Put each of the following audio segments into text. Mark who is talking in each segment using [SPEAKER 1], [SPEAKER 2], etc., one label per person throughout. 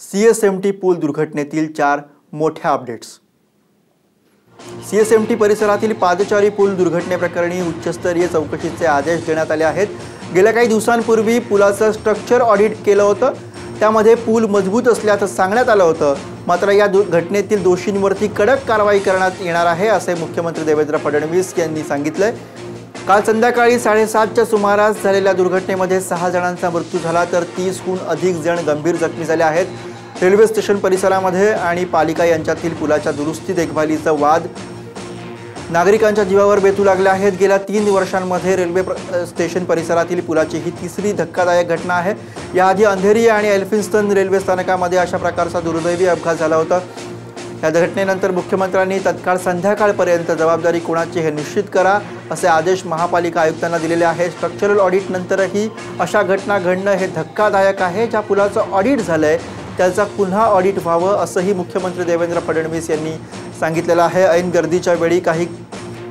[SPEAKER 1] C S M T पूल दुर्घटनेतील चार मोठ्या updates. C S M T परिसरातील पादचारी पूल दुर्घटनेप्रकरणी उच्चस्तरीय चौकशीचे आदेश देण्यात आले आहेत. गेल्या काही दिवसांपूर्वी पुलाचं स्ट्रक्चर ऑडिट केलं होतं. त्यामध्ये पूल मजबूत असल्याचं सांगण्यात आलं होतं. मात्र या दु घटनेतील दोषींवरती कडक कारवाई करण्यात येणार आहे असे मुख्यमंत्री देवेंद्र फडणवीस यांनी सांगितलंय. काल संध्याकाळी साडेसातच्या सुमारास झालेल्या दुर्घटनेमध्ये सहा जणांचा मृत्यू झाला तर तीसहून अधिक जण गंभीर जखमी झाले आहेत. रेल्वे स्टेशन परिसरामध्ये आणि पालिका यांच्यातील पुलाच्या दुरुस्ती देखभालीचा वाद नागरिकांच्या जीवावर बेतू लागले आहेत. गेल्या तीन वर्षांमध्ये रेल्वे प्र- स्टेशन परिसरातील पुलाची ही तिसरी धक्कादायक घटना आहे. याआधी अंधेरी आणि एल्फिन्स्टन रेल्वे स्थानकामध्ये अशा प्रकारचा दुर्दैवी अपघात झाला होता. या घटनेनंतर मुख्यमंत्र्यांनी तत्काळ संध्याकाळपर्यंत जबाबदारी कोणाची हे निश्चित करा असे आदेश महापालिका आयुक्तांना दिलेले आहेत स्ट्रक्चरल ऑडिटनंतरही अशा घटना घडणं हे धक्कादायक आहे ज्या पुलाचं ऑडिट झालं आहे त्याचा पुन्हा ऑडिट व्हावं असंही मुख्यमंत्री देवेंद्र फडणवीस यांनी सांगितलेलं आहे. ऐन गर्दीच्या वेळी काही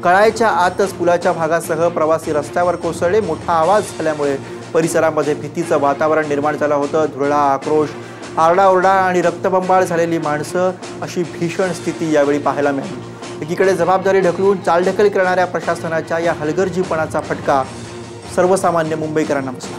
[SPEAKER 1] कळायच्या आतच पुलाच्या भागासह प्रवासी रस्त्यावर कोसळले. मोठा आवाज झाल्यामुळे परिसरामध्ये भीतीचं वातावरण निर्माण झालं होतं. धुरळा आक्रोश आरडाओरडा आणि रक्तबंबाळ झालेली माणसं अशी भीषण स्थिती यावेळी पाहायला मिळाली. एकीकडे जबाबदारी ढकलून चालढकल करणाऱ्या प्रशासनाच्या या हलगर्जीपणाचा फटका सर्वसामान्य मुंबईकरांना बसला.